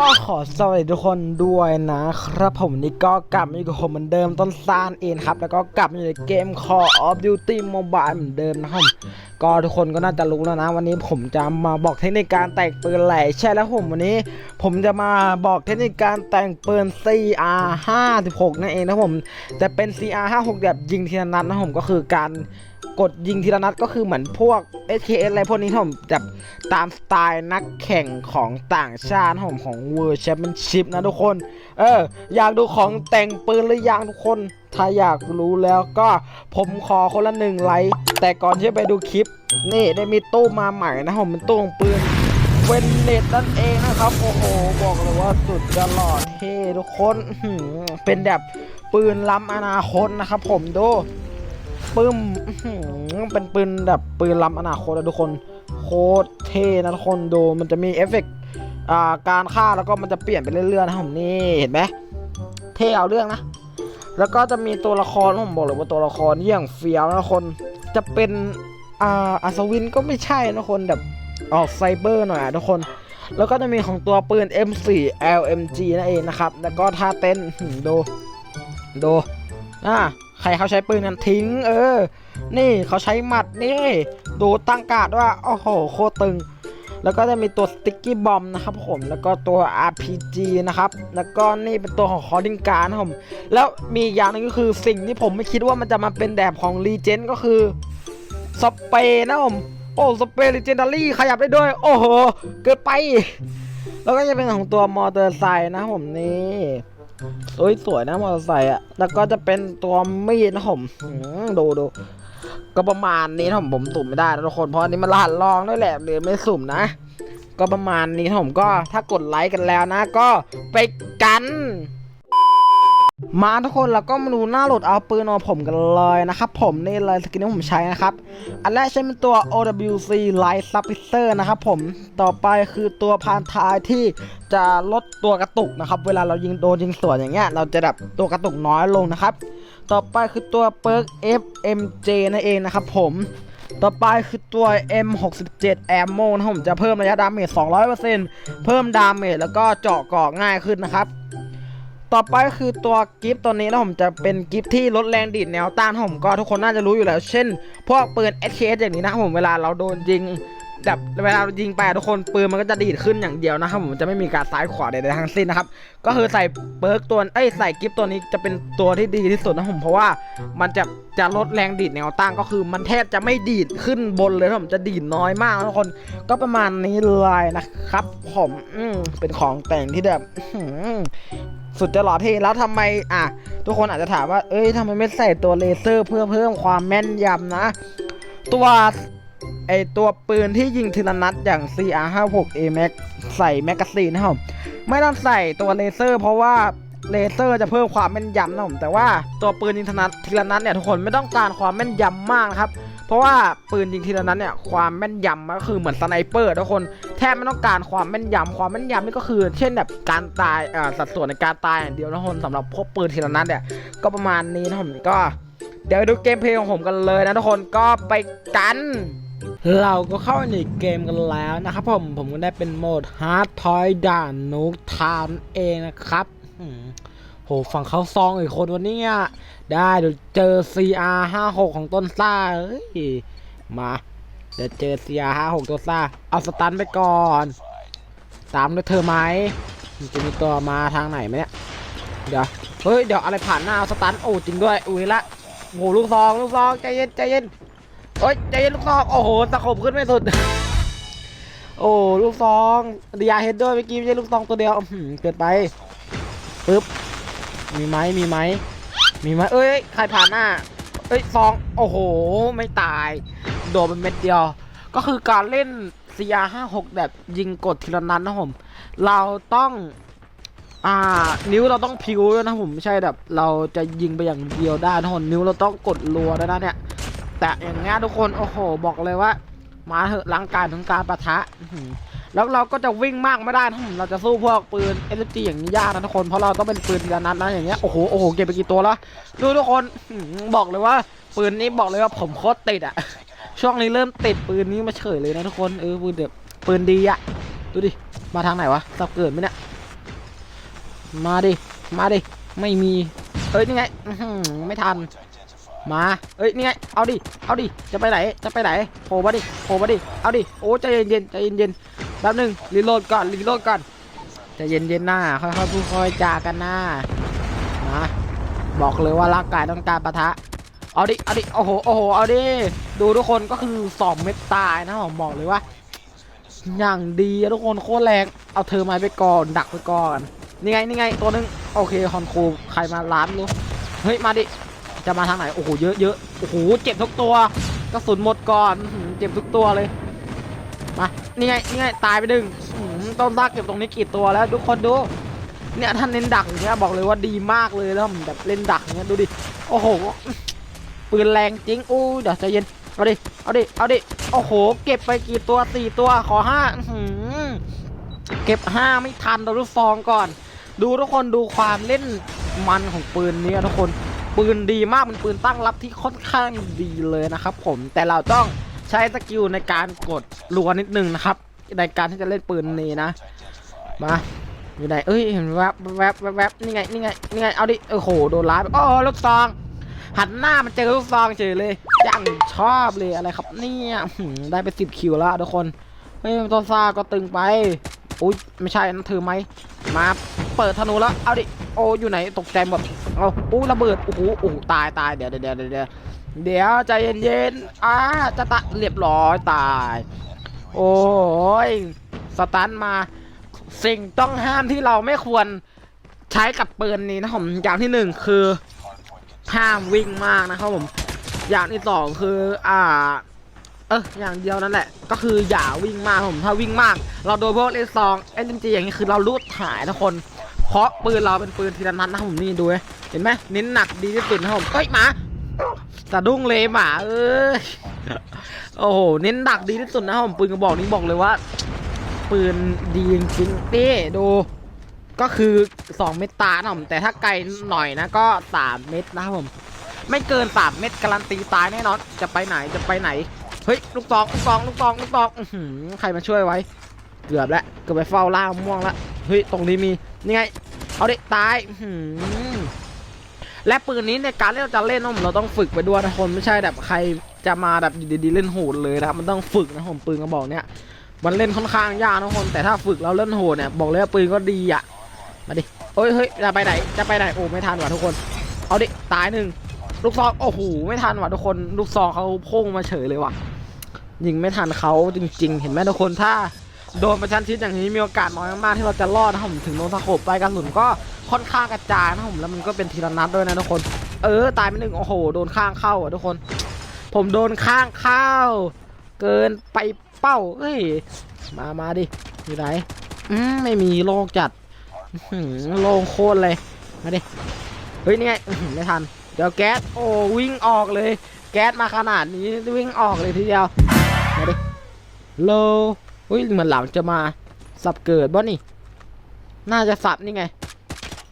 ก็ขอสวัสดีทุกคนด้วยนะครับผมนี่ก็กลับมาอยู่กับผมเหมือนเดิมต้นซานเองครับ แล้วก็กลับมาอยู่ในเกม Call of Duty Mobile เหมือนเดิมนะครับก็ทุกคนก็น่าจะรู้แล้วนะ วันนี้ผมจะมาบอกเทคนิคการแต่งปืนแหล่ใช่แล้วผมวันนี้ ผมจะมาบอกเทคนิคการแต่งปืน CR 56นั่นเองนะผมจะเป็น CR 56แบบยิงทีละนัดนะผมก็คือการ กดยิงทีละนัดก็คือเหมือนพวก SKS อะไรพวกนี้นผมแบบตามสไตล์นักแข่งของต่างชาติผมของ World Championship นะทุกคน เออ อยากดูของแต่งปืนหรือยังทุกคน ถ้าอยากรู้แล้วก็ผมขอคนละหนึ่งไลค์ แต่ก่อนที่ไปดูคลิป นี่ได้มีตู้มาใหม่นะผมเป็นตู้ของปืนเวนเนตนั่นเองนะครับ โอ้โห บอกเลยว่าสุดจะหล่อเท่ทุกคนเป็นแบบปืนล้ำอนาคตนะครับผมดู ปึ้มเป็นปืนแบบปืนล้ำอนาคตนะทุกคน โคตรเท่นะทุกคนดูมันจะมีเอฟเฟกต์การฆ่าแล้วก็มันจะเปลี่ยนไปเรื่อยๆนะผมนี่เห็นไหมเท่เอาเรื่องนะ แล้วก็จะมีตัวละครผมบอกเลยว่าตัวละครที่อย่างเฟี้ยวนะคนจะเป็นอาอัศวินก็ไม่ใช่นะคนแบบออกไซเบอร์หน่อยอะทุกคน แล้วก็จะมีของตัวปืน M4 LMG นั่นเองนะครับ แล้วก็ท่าเต้นดูดูอ่า ใครเขาใช้ปืนกันทิ้ง เออ นี่เขาใช้หมัดนี่ ดูตั้งการ์ดว่า โอ้โห โคตรตึง แล้วก็จะมีตัวสติ๊กกี้บอมนะครับผม แล้วก็ตัว RPG นะครับ แล้วก็นี่เป็นตัวของคอร์ดิงการนะผม แล้วมีอย่างหนึงก็คือสิ่งที่ผมไม่คิดว่ามันจะมาเป็นแบบของรีเจนก็คือสเปรย์นะผม โอ้สเปรย์ลีเจนดารี่ขยับได้ด้วย โอ้โห เกินไป แล้วก็จะเป็นของตัวมอเตอร์ไซค์นะผมนี่ สวยสวยนะมอเตอร์ไซค์อะแล้วก็จะเป็นตัวมีดนะผมดูดูก็ประมาณนี้ผมผมสุ่มไม่ได้นะทุกคนเพราะอันนี้มันรหัสลองด้วยแหละหรือไม่สุ่มนะ ก็ประมาณนี้นผมก็ถ้ากดไลค์กันแล้วนะ ก็ไปกัน มาทุกคนแล้วก็มาดูหน้าโหลดเอาปืนของผมกันเลยนะครับ ผมนี่เลยสกินที่ผมใช้นะครับ อันแรกใช้เป็นตัว OWC Light Suppressor นะครับผมต่อไปคือตัวพานท้ายที่จะลดตัวกระตุกนะครับ เวลาเรายิงโดนยิงสวนอย่างเงี้ยเราจะแบบตัวกระตุกน้อยลงนะครับ ต่อไปคือตัวเปิร์ก FMJ นั่นเองนะครับผมต่อไปคือตัว M67 Ammo นะผมจะเพิ่มระยะดาเมจ 200%เพิ่มดาเมจแล้วก็เจาะเกาะง่ายขึ้นนะครับ ต่อไปก็คือตัวกิฟต์ตัวนี้นะผมจะเป็นกิฟต์ที่ลดแรงดีดแนวต้านผมก็ทุกคนน่าจะรู้อยู่แล้ว เช่น พวกปืน SKS อย่างนี้นะผมเวลาเราโดนยิงแบบเวลาเรายิงไปทุกคนปืนมันก็จะดีดขึ้นอย่างเดียวนะครับผมจะไม่มีการซ้ายขวาใดๆทั้งสิ้นนะครับก็คือใส่เปิร์กตัวเอ้ยใส่กิฟต์ตัวนี้จะเป็นตัวที่ดีที่สุดนะผมเพราะว่ามันจะจะลดแรงดีดแนวต้านก็คือ มันแทบจะไม่ดีดขึ้นบนเลยนะผมจะดีดน้อยมากทุกคนก็ประมาณนี้เลยนะครับ ผมอืมเป็นของแต่งที่แบบ สุดจะหล่อเท่แล้วทำไมอะ ทุกคนอาจจะถามว่า เอ้ยทำไมไม่ใส่ตัวเลเซอร์เพื่อเพิ่มความแม่นยำนะ ตัวไอตัวปืนที่ยิงทีละนัดอย่าง CR56A Max ใส่แมกกาซีนนะครับไม่ต้องใส่ตัวเลเซอร์ เพราะว่าเลเซอร์จะเพิ่มความแม่นยำนะผมแต่ว่าตัวปืนยิงทีละนัดทีละนัดเนี่ยทุกคนไม่ต้องการความแม่นยำมากครับ เพราะว่าปืนยิงทีละนัดเนี่ยความแม่นยำมันก็คือเหมือนสไนเปอร์ทุกคนแทบไม่ต้องการความแม่นยำความแม่นยำนี่ก็คือ เช่นแบบการตายอ่าสัดส่วนในการตายอย่างเดียวนะทุกคนสำหรับพวกปืนทีละนัดเนี่ยก็ประมาณนี้นะผมก็เดี๋ยวไปดูเกมเพลย์ของผมกันเลยนะทุกคนก็ไปกัน เราก็เข้าในเกมกันแล้วนะครับผมผมก็ได้เป็นโหมดฮาร์ดทอยด่านนุกทามเองนะครับโหฝั่งเขาซองอีกคนวันนี้อะ ได้เดี๋ยวเจอ CR 56ของต้นซ่าเฮ้ยมาเดี๋ยวเจอ CR 56ต้นซ่าเอาสตันไปก่อนตามด้วยเธอไหมมันจะมีตัวมาทางไหนไหมเนี่ยเดี๋ยวเฮ้ยเดี๋ยวอะไรผ่านหน้าเอาสตันโอ้จริงด้วยอุ้ยละโหลูกซองลูกซองใจเย็นใจเย็นเฮ้ยใจเย็นลูกซองโอ้โหตะขบขึ้นไม่สุด โอ้ลูกซองเดียเฮดด้วยเมื่อกี้ไม่ใช่ลูกซองตัวเดียวเกินไปปึ๊บมีไหมมีไหม มีไหมเอ้ยใครผ่านหน้า เอ้ยซอง โอ้โห ไม่ตาย โดนเป็นเม็ดเดียว ก็คือการเล่น CR 5 6แบบยิงกดทีละนัดนะผม เราต้อง อ่า นิ้วเราต้องพิวด้วยนะผมไม่ใช่แบบ เราจะยิงไปอย่างเดียวได้นะคนนิ้วเราต้องกดรัวด้วยนะเนี่ย แต่อย่างเงี้ยทุกคน โอ้โห บอกเลยว่า มาเถอะร่างกายถึงการประทะ แล้วเราก็จะวิ่งมากไม่ได้นะเราจะสู้พวกปืน SMG อย่างนี้ยากนะทุกคนเพราะเราต้องเป็นปืนทีละนัดนะอย่างเงี้ยโอ้โหโอ้โหเก็บไปกี่ตัวแล้วดูทุกคนบอกเลยว่า ปืนนี้บอกเลยว่าผมโคตรติดอะช่วงนี้เริ่มติดปืนนี้มาเฉยเลยนะทุกคนเออปืนเดือปืนดีอะดูดิมาทางไหนวะสับเกิดไหมเนี่ยมาดิมาดิไม่มีเอ้ยนี่ไงไม่ทันมาเอ้ยนี่ไง เอาดิ เอาดิ จะไปไหน จะไปไหนโผล่มาดิโผล่มาดิ เอาดิ โอ้ใจเย็นๆใจเย็นๆ แป๊บหนึ่งรีโหลดก่อนรีโหลดก่อนใจเย็นๆหน้าค่อยๆพูดค่อยจากันหน้ามาบอกเลยว่าร่างกายต้องการปะทะ เอาดิเอาดิโอ้โหโอ้โหเอาดิดูทุกคนก็คือสองเม็ดตายนะผมบอกเลยว่า อย่างดีทุกคนโคตรแรงเอาเธอมาไปก่อนดักไปก่อนนี่ไงนี่ไงตัวนึงโอเคฮอนคูใครมาล้านรู้เฮ้ยมาดิจะมาทางไหนโอ้โหเยอะเยอะโอ้โหเจ็บทุกตัวกระสุนหมดก่อนเจ็บทุกตัวเลย นี่ไงนี่ไงตายไปหนึ่งต้นดักเก็บตรงนี้กี่ตัวแล้วทุกคนดู เนี่ยท่านเล่นดักอย่างเงี้ยบอกเลยว่าดีมากเลยแล้วผมแบบเล่นดักเงี้ยดูดิโอ้โหปืนแรงจริงอู้เดี๋ยวใจเย็นเอาดิเอาดิเอาดิโอ้โห เก็บไปกี่ตัวสี่ตัวขอห้าเก็บห้าไม่ทันเราลูกซองก่อน ดูทุกคนดูความเล่นมันของปืนนี้ทุกคนปืนดีมากเป็นปืนตั้งรับที่ค่อนข้างดีเลยนะครับผมแต่เราต้อง ใช้สกิลในการกดรัวนิดนึงนะครับ ในการที่จะเล่นปืนนี้นะ มาอยู่ไหนเอ้ยเห็นแวบแวบแวบนี่ไงนี่ไงนี่ไงเอาดิโอ้โหโดนล้าไปโอ้ลูกซอง หันหน้ามันเจอลูกซองเฉยเลยยังชอบเลยอะไรครับเนี่ยได้ไปสิบคิวแล้วทุกคนเฮ้ยต้นซาก็ตึงไปอุ้ยไม่ใช่นั่นเธอไหมมาเปิดธนูแล้วเอาดิโอ้อยู่ไหนตกใจหมดเอาอู้ระเบิดโอ้โหโอ้โหตายตายเดี๋ยวเดี๋ยวเดี๋ยว เดี๋ยวใจเย็นๆอ่าจะตะเรียบร้อยตาย โอ้ยสตันมา สิ่งต้องห้ามที่เราไม่ควรใช้กับปืนนี้นะผมอย่างที่หนึ่งคือห้ามวิ่งมากนะครับผม อย่างที่สองคือ อ่า เอออย่างเดียวนั่นแหละ ก็คืออย่าวิ่งมากผมถ้าวิ่งมาก เราโดนพวกเลนซองเอ็นจีอย่างนี้คือเราลูดหายทุกคนเพราะปืนเราเป็นปืนทีละนัดนะผมนี่ดูเห็นไหมเน้นหนักดีที่สุดนะผมเอ้ยมา สะดุ้งเลยหมาเอ้ยโอ้โหเน้นหนักดีที่สุดนะผมปืนกระบอกนี้บอกเลยว่า ปืนดีจริงๆนี่ดูก็คือ 2 เม็ดตานะผมแต่ถ้าไกลหน่อยนะก็ 3 เม็ดนะครับผม ไม่เกิน 3 เม็ดการันตีตายแน่นอนจะไปไหนจะไปไหน เฮ้ย ลูกซองลูกซองลูกซองลูกซองอใครมาช่วยไว้ เกือบแล้วเกือบไปเฝ้าล่าม่วงแล้วเฮ้ย ตรงนี้มี นี่ไง เอาดิ ตายอื้อหื และปืนนี้ในการเล่นเราจะเล่นนะผมเราต้องฝึกไปด้วยนะคนไม่ใช่แบบใครจะมาแบบดีๆเล่นโหดเลยนะครับมันต้องฝึกนะผมปืนกระบอกเนี้ยมันเล่นค่อนข้างยากนะคน แต่ถ้าฝึกแล้วเล่นโหดเนี่ยบอกเลยว่าปืนก็ดีอะมาดิเฮ้ยเฮ้ยจะไปไหนจะไปไหนโอ้ไม่ทันว่ะทุกคน เอาดิตายหนึ่งลูกซองโอ้โหไม่ทันว่ะทุกคน ลูกซองเขาพุ่งมาเฉยเลยว่ะยิงไม่ทันเขาจริง ๆ เห็นไหมทุกคนถ้าโดนประชันชิดอย่างนี้มีโอกาสน้อยมากๆที่เราจะรอดนะผมถึงโดนสะโขบไปกระสุนก็ ค่อนข้างกระจายนะผมแล้วมันก็เป็นทีละนัดด้วยนะทุกคน เออตายไปหนึ่งโอ้โหโดนข้างเข้าอะทุกคน ผมโดนข้างเข้า เกินไปเป้าเอ้ยมามาดิอยู่ไหนอืมไม่มีโลกจัดโลงโคตรเลยมาดิเฮ้ยนี่ไงไม่ทันเดี๋ยวแก๊สโอ้วิ่งออกเลย แก๊สมาขนาดนี้วิ่งออกเลยทีเดียวมาดิโลเฮ้ยเหมือนหลังจะมาสับเกิดบ่นี่ น่าจะสับนี่ไง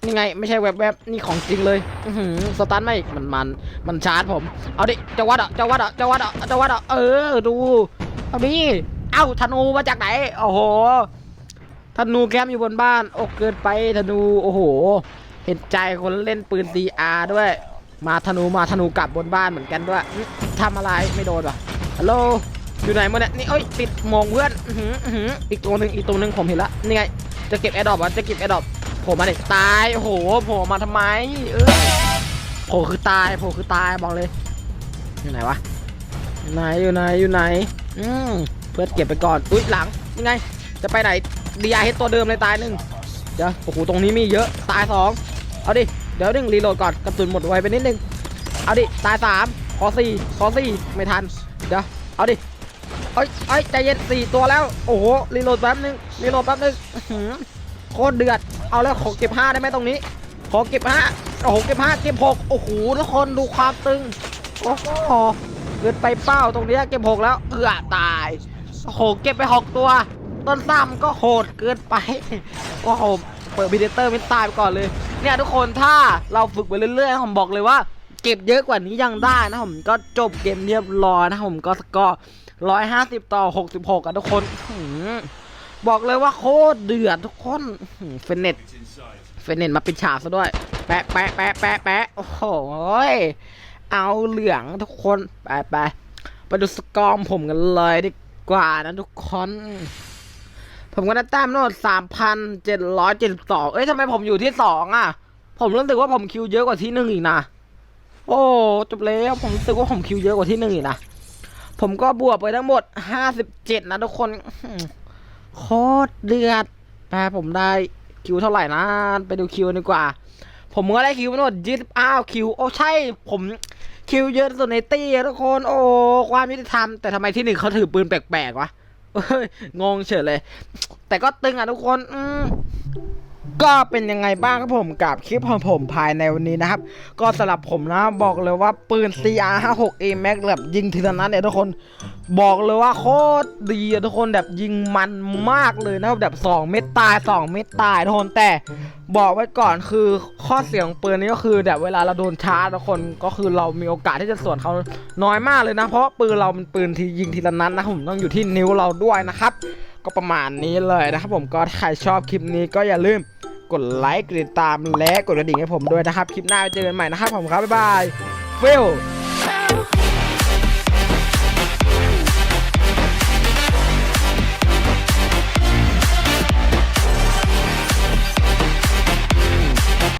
นี่ไง ไม่ใช่แวบๆนี่ของจริงเลยอือหือสตันไม่มันมันมันชาร์จผม เอาดิจะวัดอะจะวัดอะจะวัดอะจะวัดอะเออดูเอาดิเอ้าธนูมาจากไหนโอ้โหธนูแคมอยู่บนบ้านโอ้เกินไปธนูโอ้โห เห็นใจคนเล่นปืน CR ด้วย มาธนูมาธนูกลับบนบ้านเหมือนกันด้วยอื้อทำอะไรไม่โดนวะฮัลโหลอยู่ไหนมดเนี่ยนี่เอ้ยติดโมงเพื่อนอือหึอือหึอีกตัวหนึ่งอีกตัวหนึ่งผมเห็นละนี่ไงจะเก็บแอร์ดอปอะจะเก็บแอร์ดอป ผล่มาเดิตายโอ้โหผล่มาทำไม เออโผล่คือตายโผล่คือตายบอกเลย อยู่ไหนวะอยู่ไหนอยู่ไหนอยู่ไหน อืมเพื่อเก็บไปก่อน อุ้ยหลังยังไง จะไปไหนดีไอเฮดตัวเดิมเลยตายหนึ่งเดี๋ยวโอ้โหตรงนี้มีเยอะตายสองเอาดิเดี๋ยวหนึ่งรีโหลดก่อนกระสุนหมดไวไปนิดนึงเอาดิตายสามขอสี่ขอสี่ไม่ทันเดี๋ยวเอาดิเอ้ยเอ้ยใจเย็นสี่ตัวแล้ว โอ้โหรีโหลดแป๊บนึงรีโหลดแป๊บนึง โคตรเดือด เอาแล้วขอเก็บห้าได้ไหมตรงนี้ ขอเก็บห้าโอ้โหเก็บห้าเก็บหกโอ้โหทุกคนดูความตึงโอ้โหเกินไปเป้าตรงนี้เก็บหกแล้วเอือตายโอ้โหเก็บไปหกตัว ต้นซ้ำก็โหดเกินไปโอ้โหเปิดพีเดเตอร์ไม่ตายไปก่อนเลย เนี่ยทุกคนถ้าเราฝึกไปเรื่อยๆผมบอกเลยว่าเก็บเยอะกว่านี้ยังได้นะผมก็จบเกมเรียบร้อยนะผมก็สกอร์ร้อยห้าสิบต่อหกสิบหกอะทุกคนอื บอกเลยว่าโคตรเดือดทุกคนเฟนเน็ตเฟนเน็ตมาเปิดฉากซะด้วย แปะแปะแปะแปะแปะโอ้โหยเอาเหลืองทุกคนไปไปไปดูสกอร์ผมกันเลยดีกว่านะทุกคน ผมก็ได้แต้มโน้ตสามพันเจ็ดร้อยเจ็ดสิบสองเอ้ยทำไมผมอยู่ที่สองอะ ผมรู้สึกว่าผมคิวเยอะกว่าที่หนึ่งอีกนะโอ้จบแล้วผมรู้สึกว่าผมคิวเยอะกว่าที่หนึ่งอีกนะผมก็บวกไปทั้งหมดห้าสิบเจ็ดนะทุกคน โคตรเดือดแปลผมได้คิวเท่าไหร่นะ ไปดูคิวดีกว่า ผมก็ได้คิวทั้งหมดยี่สิบอ้าวคิว โอ้ใช่ ผมคิวเยอะสุดในตี้ทุกคน โอ้ความยุติธรรม แต่ทำไมที่หนึ่งเขาถือปืนแปลกๆวะเอ้ยงงเฉยเลย แต่ก็ตึงอะทุกคน อืม ก็เป็นยังไงบ้างครับผมกับคลิปของผมภายในวันนี้นะครับ ก็สำหรับผมนะบอกเลยว่าปืน CR 5 6 A Max แบบยิงทีละนัดเนี่ยทุกคนบอกเลยว่าโคตรดีอะทุกคนแบบยิงมันมากเลยนะครับแบบ 2 เม็ดตาย 2 เม็ดตายทุกคนแต่บอกไว้ก่อนคือข้อเสียของปืนนี้ก็คือแบบเวลาเราโดนชาร์จทุกคนก็คือเรามีโอกาสที่จะสวนเขาน้อยมากเลยนะ เพราะปืนเราเป็นปืนที่ยิงทีละนัดนะผมต้องอยู่ที่นิ้วเราด้วยนะครับ ก็ประมาณนี้เลยนะครับผมก็ถ้าใครชอบคลิปนี้ก็อย่าลืม กดไลค์กดติดตามและกดกระดิ่งให้ผมด้วยนะครับ คลิปหน้าเจอกันใหม่นะครับผมครับบ๊ายบายฟิล